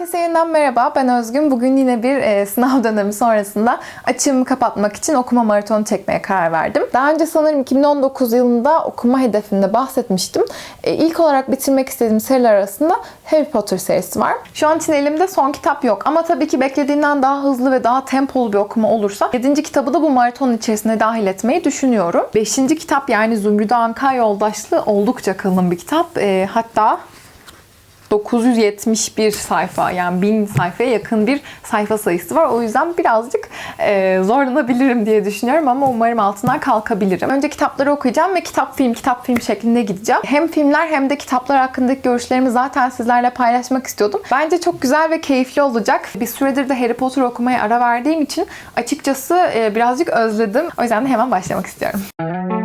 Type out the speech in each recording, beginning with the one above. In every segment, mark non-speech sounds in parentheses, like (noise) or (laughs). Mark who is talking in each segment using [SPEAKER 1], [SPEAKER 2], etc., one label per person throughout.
[SPEAKER 1] Herkese yeniden merhaba. Ben Özgün. Bugün yine bir e, sınav (laughs) dönemi sonrasında açığımı kapatmak için okuma maratonu çekmeye karar verdim. Daha önce sanırım 2019 yılında okuma hedefinde bahsetmiştim. E, ilk olarak bitirmek istediğim seriler arasında Harry Potter serisi var. Şu an için elimde son kitap yok ama tabii ki beklediğinden daha hızlı ve daha tempolu bir okuma olursa 7. kitabı da bu maratonun içerisine dahil etmeyi düşünüyorum. 5. kitap yani Zümrüt Anka Yoldaşlığı oldukça kalın bir kitap. E, hatta 971 sayfa yani 1000 sayfaya yakın bir sayfa sayısı var. O yüzden birazcık e, zorlanabilirim diye düşünüyorum ama umarım altından kalkabilirim. Önce kitapları okuyacağım ve kitap film kitap film şeklinde gideceğim. Hem filmler hem de kitaplar hakkındaki görüşlerimi zaten sizlerle paylaşmak istiyordum. Bence çok güzel ve keyifli olacak. Bir süredir de Harry Potter okumaya ara verdiğim için açıkçası e, birazcık özledim. O yüzden de hemen başlamak istiyorum. Bugün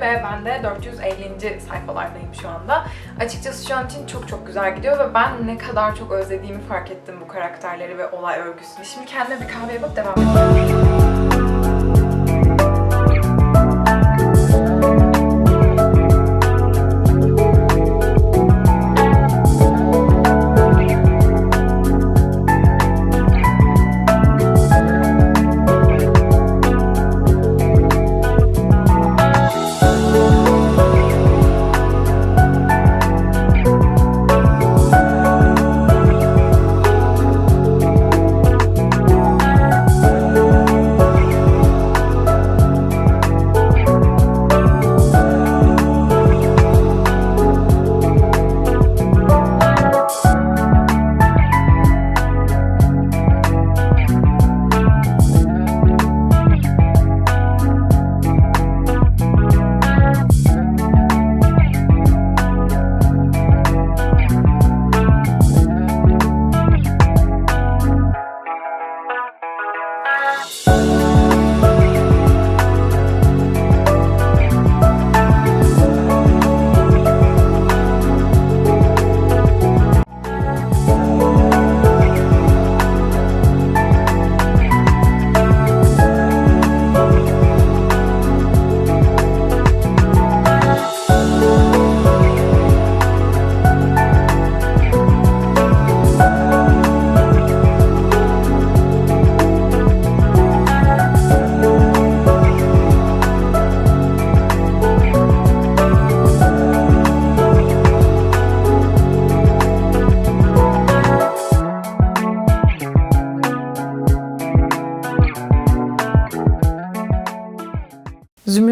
[SPEAKER 1] ve ben de 450. sayfalardayım şu anda. Açıkçası şu an için çok çok güzel gidiyor ve ben ne kadar çok özlediğimi fark ettim bu karakterleri ve olay örgüsünü. Şimdi kendime bir kahve yapıp devam edeceğim.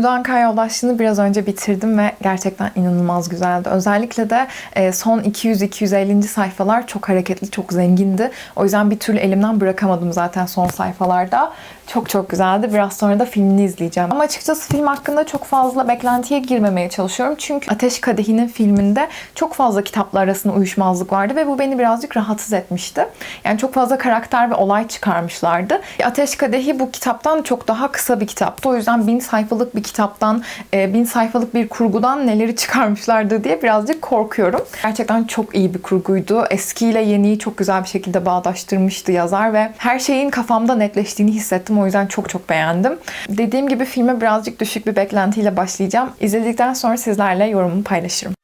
[SPEAKER 1] Anka Yoldaşlığı'nı biraz önce bitirdim ve gerçekten inanılmaz güzeldi. Özellikle de e, son 200-250. sayfalar çok hareketli, çok zengindi. O yüzden bir türlü elimden bırakamadım zaten son sayfalarda. Çok çok güzeldi. Biraz sonra da filmini izleyeceğim. Ama açıkçası film hakkında çok fazla beklentiye girmemeye çalışıyorum. Çünkü Ateş Kadehi'nin filminde çok fazla kitaplar arasında uyuşmazlık vardı ve bu beni birazcık rahatsız etmişti. Yani çok fazla karakter ve olay çıkarmışlardı. Ateş Kadehi bu kitaptan çok daha kısa bir kitaptı. O yüzden bin sayfalık bir kitaptan, e, bin sayfalık bir kurgudan neleri çıkarmışlardı diye birazcık korkuyorum. Gerçekten çok iyi bir kurguydu. Eskiyle yeniyi çok güzel bir şekilde bağdaştırmıştı yazar ve her şeyin kafamda netleştiğini hissettim. O yüzden çok çok beğendim. Dediğim gibi filme birazcık düşük bir beklentiyle başlayacağım. İzledikten sonra sizlerle yorumumu paylaşırım.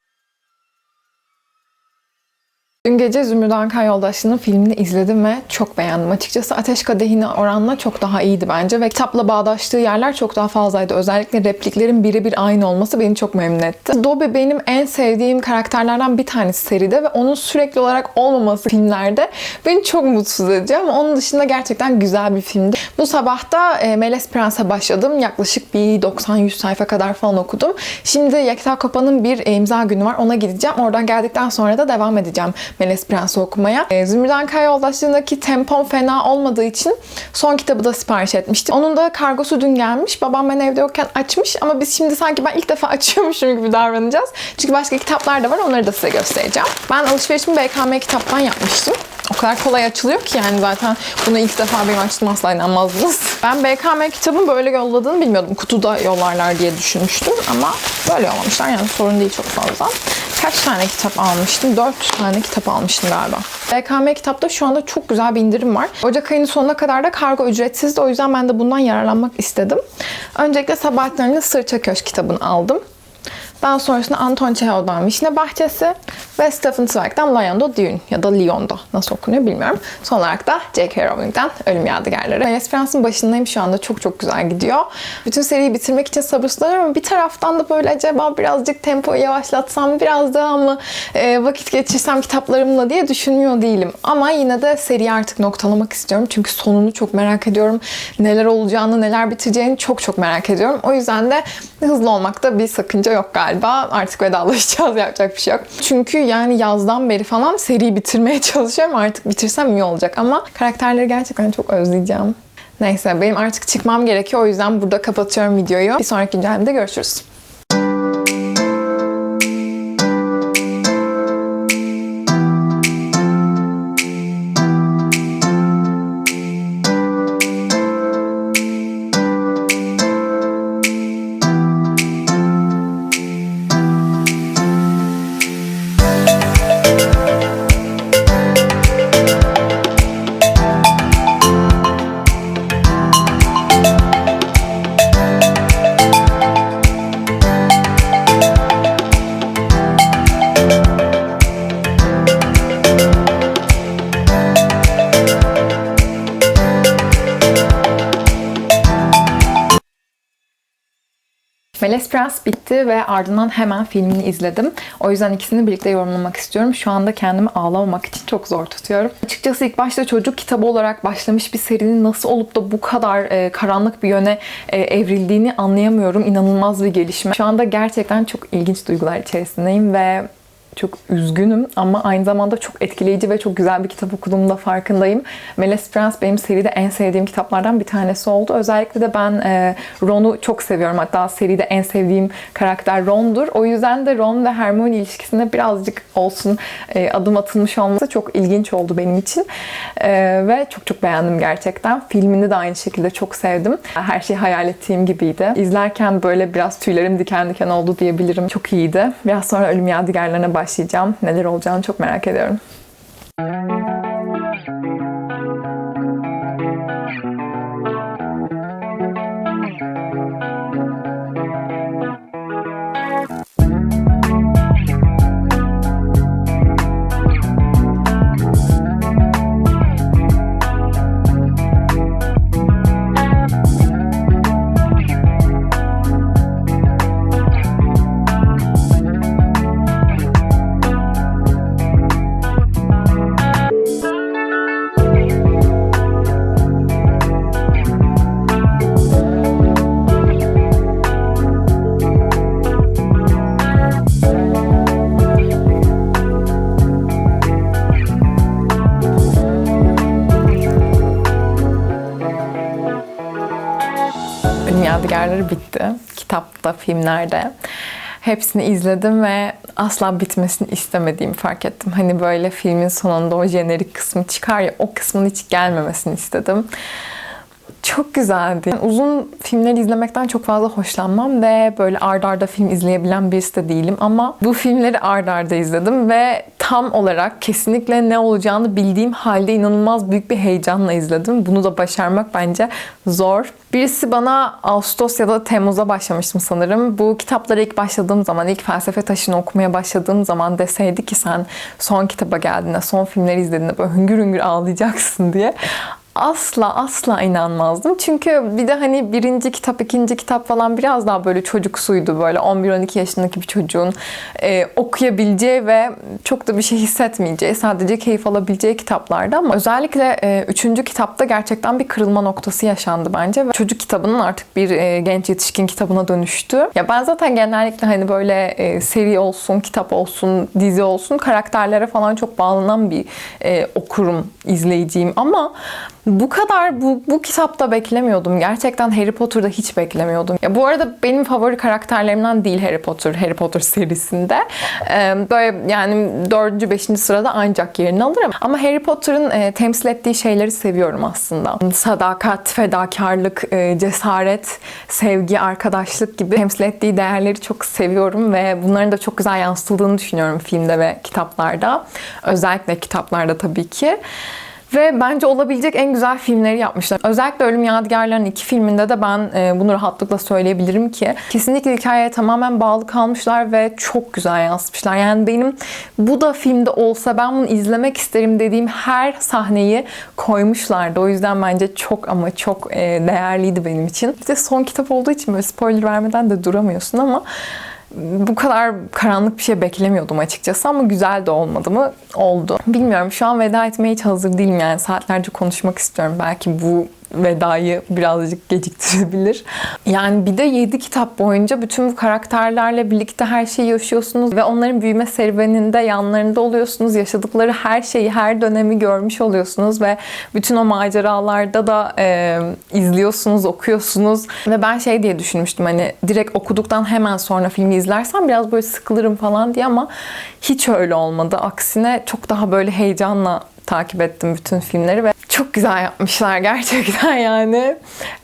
[SPEAKER 1] Dün gece Zümrüt Anka Yoldaşı'nın filmini izledim ve çok beğendim. Açıkçası Ateş Kadehi'ne oranla çok daha iyiydi bence ve kitapla bağdaştığı yerler çok daha fazlaydı. Özellikle repliklerin birebir aynı olması beni çok memnun etti. Dobby benim en sevdiğim karakterlerden bir tanesi seride ve onun sürekli olarak olmaması filmlerde beni çok mutsuz ediyor ama onun dışında gerçekten güzel bir filmdi. Bu sabah da e, Melez Prens'e başladım. Yaklaşık bir 90-100 sayfa kadar falan okudum. Şimdi Yekta Kopa'nın bir e, imza günü var. Ona gideceğim. Oradan geldikten sonra da devam edeceğim. Melez Prens'i okumaya. E, Zümrüden Kaya Yoldaşlığı'ndaki tempom fena olmadığı için son kitabı da sipariş etmiştim. Onun da kargosu dün gelmiş. Babam ben evde yokken açmış ama biz şimdi sanki ben ilk defa (laughs) açıyormuşum gibi davranacağız. Çünkü başka kitaplar da var. Onları da size göstereceğim. Ben alışverişimi BKM kitaptan yapmıştım. O kadar kolay açılıyor ki yani zaten bunu ilk defa benim açtığım asla inanmazdınız. (laughs) Ben BKM kitabın böyle yolladığını bilmiyordum. Kutuda yollarlar diye düşünmüştüm ama böyle yollamışlar yani sorun değil çok fazla. Kaç tane kitap almıştım? 4 tane kitap almıştım galiba. BKM kitapta şu anda çok güzel bir indirim var. Ocak ayının sonuna kadar da kargo ücretsizdi. O yüzden ben de bundan yararlanmak istedim. Öncelikle Sabahattin Ali'nin Sırça Köşk kitabını aldım. Daha sonrasında Anton Çehov'dan Vişne Bahçesi ve Stephen Zweig'den Lion da Dune ya da Lyon'da nasıl okunuyor bilmiyorum. Son olarak da J.K. Rowling'den Ölüm Yadigarları. Esperance'ın başındayım şu anda çok çok güzel gidiyor. Bütün seriyi bitirmek için sabırsızlanıyorum ama bir taraftan da böyle acaba birazcık tempoyu yavaşlatsam, biraz daha mı e, vakit geçirsem kitaplarımla diye düşünmüyor değilim. Ama yine de seriyi artık noktalamak istiyorum. Çünkü sonunu çok merak ediyorum. Neler olacağını, neler biteceğini çok çok merak ediyorum. O yüzden de hızlı olmakta bir sakınca yok galiba. Artık vedalaşacağız yapacak bir şey yok. Çünkü yani yazdan beri falan seriyi bitirmeye (laughs) çalışıyorum. Artık bitirsem iyi olacak ama karakterleri gerçekten çok özleyeceğim. Neyse benim artık çıkmam gerekiyor. O yüzden burada kapatıyorum videoyu. Bir sonraki güncellemede görüşürüz. Melez Prens bitti ve ardından hemen filmini izledim. O yüzden ikisini birlikte yorumlamak istiyorum. Şu anda kendimi ağlamamak için çok zor tutuyorum. Açıkçası ilk başta çocuk kitabı olarak başlamış bir serinin nasıl olup da bu kadar e, karanlık bir yöne e, evrildiğini anlayamıyorum. İnanılmaz bir gelişme. Şu anda gerçekten çok ilginç duygular içerisindeyim ve çok üzgünüm ama aynı zamanda çok etkileyici ve çok güzel bir kitap okuduğumda farkındayım. Melez Prens benim seride en sevdiğim kitaplardan bir tanesi oldu. Özellikle de ben e, Ron'u çok seviyorum. Hatta seride en sevdiğim karakter Ron'dur. O yüzden de Ron ve Hermione ilişkisinde birazcık olsun e, adım atılmış olması çok ilginç oldu benim için. E, ve çok çok beğendim gerçekten. Filmini de aynı şekilde çok sevdim. Her şey hayal ettiğim gibiydi. İzlerken böyle biraz tüylerim diken diken oldu diyebilirim. Çok iyiydi. Biraz sonra Ölüm Yadigarlarına başlayacağım. Neler olacağını çok merak ediyorum. Ölüm Yadigarları bitti. Kitapta, filmlerde. Hepsini izledim ve asla bitmesini istemediğimi fark ettim. Hani böyle filmin sonunda o jenerik kısmı çıkar ya o kısmın hiç gelmemesini istedim. Çok güzeldi. Yani uzun filmleri izlemekten çok fazla hoşlanmam ve böyle ard arda film izleyebilen birisi de değilim ama bu filmleri ard arda izledim ve tam olarak kesinlikle ne olacağını bildiğim halde inanılmaz büyük bir heyecanla izledim. Bunu da başarmak bence zor. Birisi bana Ağustos ya da Temmuz'a başlamıştım sanırım. Bu kitaplara ilk başladığım zaman, ilk felsefe taşını okumaya başladığım zaman deseydi ki sen son kitaba geldiğinde, son filmleri izlediğinde böyle hüngür hüngür ağlayacaksın diye asla asla inanmazdım. Çünkü bir de hani birinci kitap, ikinci kitap falan biraz daha böyle çocuksuydu. Böyle 11-12 yaşındaki bir çocuğun e, okuyabileceği ve çok da bir şey hissetmeyeceği, sadece keyif alabileceği kitaplardı ama özellikle e, üçüncü kitapta gerçekten bir kırılma noktası yaşandı bence ve çocuk kitabının artık bir e, genç yetişkin kitabına dönüştü. Ya ben zaten genellikle hani böyle e, seri olsun, kitap olsun, dizi olsun karakterlere falan çok bağlanan bir e, okurum, izleyiciyim ama bu kadar bu, bu kitapta beklemiyordum. Gerçekten Harry Potter'da hiç beklemiyordum. Ya bu arada benim favori karakterlerimden değil Harry Potter, Harry Potter serisinde. Ee, böyle yani 4. 5. sırada ancak yerini alırım. Ama Harry Potter'ın e, temsil ettiği şeyleri seviyorum aslında. Sadakat, fedakarlık, e, cesaret, sevgi, arkadaşlık gibi temsil ettiği değerleri çok seviyorum ve bunların da çok güzel yansıtıldığını düşünüyorum filmde ve kitaplarda. Özellikle kitaplarda tabii ki. Ve bence olabilecek en güzel filmleri yapmışlar. Özellikle Ölüm Yadigarları'nın iki filminde de ben e, bunu rahatlıkla söyleyebilirim ki kesinlikle hikayeye tamamen bağlı kalmışlar ve çok güzel yansıtmışlar. Yani benim bu da filmde olsa ben bunu izlemek isterim dediğim her sahneyi koymuşlardı. O yüzden bence çok ama çok e, değerliydi benim için. Bir de son kitap olduğu için böyle spoiler vermeden de duramıyorsun ama bu kadar karanlık bir şey beklemiyordum açıkçası ama güzel de olmadı mı? Oldu. Bilmiyorum şu an veda etmeye hiç hazır değilim yani saatlerce konuşmak istiyorum. Belki bu vedayı birazcık geciktirebilir. Yani bir de 7 kitap boyunca bütün bu karakterlerle birlikte her şeyi yaşıyorsunuz ve onların büyüme serüveninde yanlarında oluyorsunuz. Yaşadıkları her şeyi, her dönemi görmüş oluyorsunuz ve bütün o maceralarda da e, izliyorsunuz, okuyorsunuz. Ve ben şey diye düşünmüştüm hani direkt okuduktan hemen sonra filmi izlersem biraz böyle sıkılırım falan diye ama hiç öyle olmadı. Aksine çok daha böyle heyecanla takip ettim bütün filmleri ve çok güzel yapmışlar (laughs) gerçekten yani.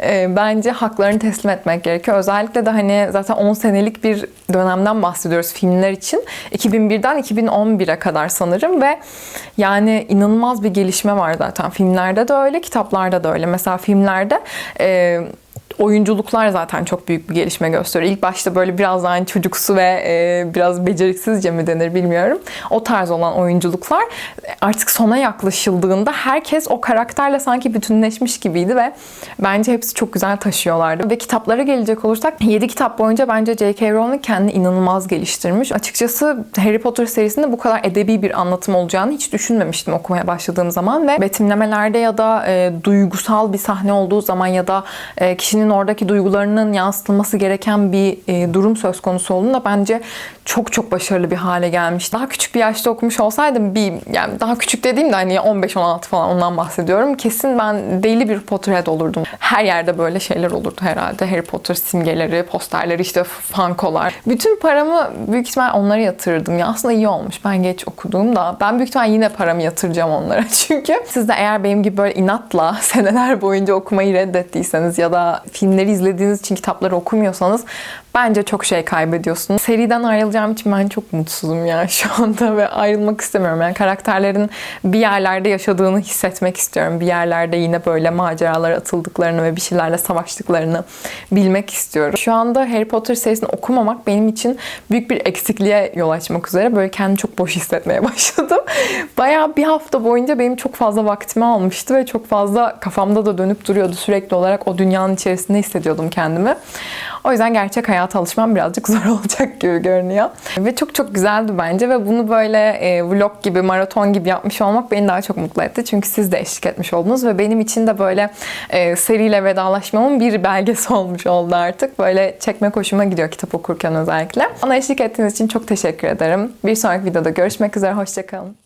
[SPEAKER 1] E, bence haklarını teslim etmek gerekiyor. Özellikle de hani zaten 10 senelik bir dönemden bahsediyoruz filmler için. 2001'den 2011'e kadar sanırım ve yani inanılmaz bir gelişme var zaten. Filmlerde de öyle, kitaplarda da öyle. Mesela filmlerde e, oyunculuklar zaten çok büyük bir gelişme gösteriyor. İlk başta böyle biraz daha hani çocuksu ve e, biraz beceriksizce mi denir bilmiyorum. O tarz olan oyunculuklar artık sona yaklaşıldığında herkes o karakterle sanki bütünleşmiş gibiydi ve bence hepsi çok güzel taşıyorlardı. Ve kitaplara gelecek olursak 7 kitap boyunca bence J.K. Rowling kendini inanılmaz geliştirmiş. Açıkçası Harry Potter serisinde bu kadar edebi bir anlatım olacağını hiç düşünmemiştim okumaya başladığım zaman ve betimlemelerde ya da e, duygusal bir sahne olduğu zaman ya da e, kişinin oradaki duygularının yansıtılması gereken bir e, durum söz konusu olduğunda bence çok çok başarılı bir hale gelmiş. Daha küçük bir yaşta okumuş olsaydım bir yani daha küçük dediğim de hani 15-16 falan ondan bahsediyorum. Kesin ben deli bir Potterhead olurdum. Her yerde böyle şeyler olurdu herhalde. Harry Potter simgeleri, posterleri, işte fankolar. Bütün paramı büyük ihtimal onlara yatırırdım. Ya aslında iyi olmuş. Ben geç okuduğumda ben büyük ihtimal yine paramı yatıracağım onlara. (laughs) Çünkü siz de eğer benim gibi böyle inatla (laughs) seneler boyunca okumayı reddettiyseniz ya da filmleri izlediğiniz için kitapları okumuyorsanız bence çok şey kaybediyorsunuz. Seriden ayrılacağım için ben çok mutsuzum ya (laughs) şu anda ve ayrılmak istemiyorum. Yani karakterlerin bir yerlerde yaşadığını hissetmek istiyorum. Bir yerlerde yine böyle maceralara atıldıklarını ve bir şeylerle savaştıklarını bilmek istiyorum. Şu anda Harry Potter serisini okumamak benim için büyük bir eksikliğe yol açmak üzere. Böyle kendimi çok boş hissetmeye (laughs) başladım. Bayağı bir hafta boyunca benim çok fazla vaktimi almıştı ve çok fazla kafamda da dönüp duruyordu. Sürekli olarak o dünyanın içerisinde hissediyordum kendimi. O yüzden gerçek hayata alışmam birazcık (laughs) zor olacak gibi görünüyor. Ve çok çok güzeldi bence ve bunu böyle e, vlog gibi, maraton gibi yapmış olmak beni daha çok mutlu etti. Çünkü siz de eşlik etmiş oldunuz ve benim için de böyle e, seriyle vedalaşmamın bir belgesi (laughs) olmuş oldu artık. Böyle çekmek hoşuma gidiyor kitap okurken özellikle. Ona eşlik ettiğiniz için çok teşekkür ederim. Bir sonraki videoda görüşmek üzere, hoşçakalın.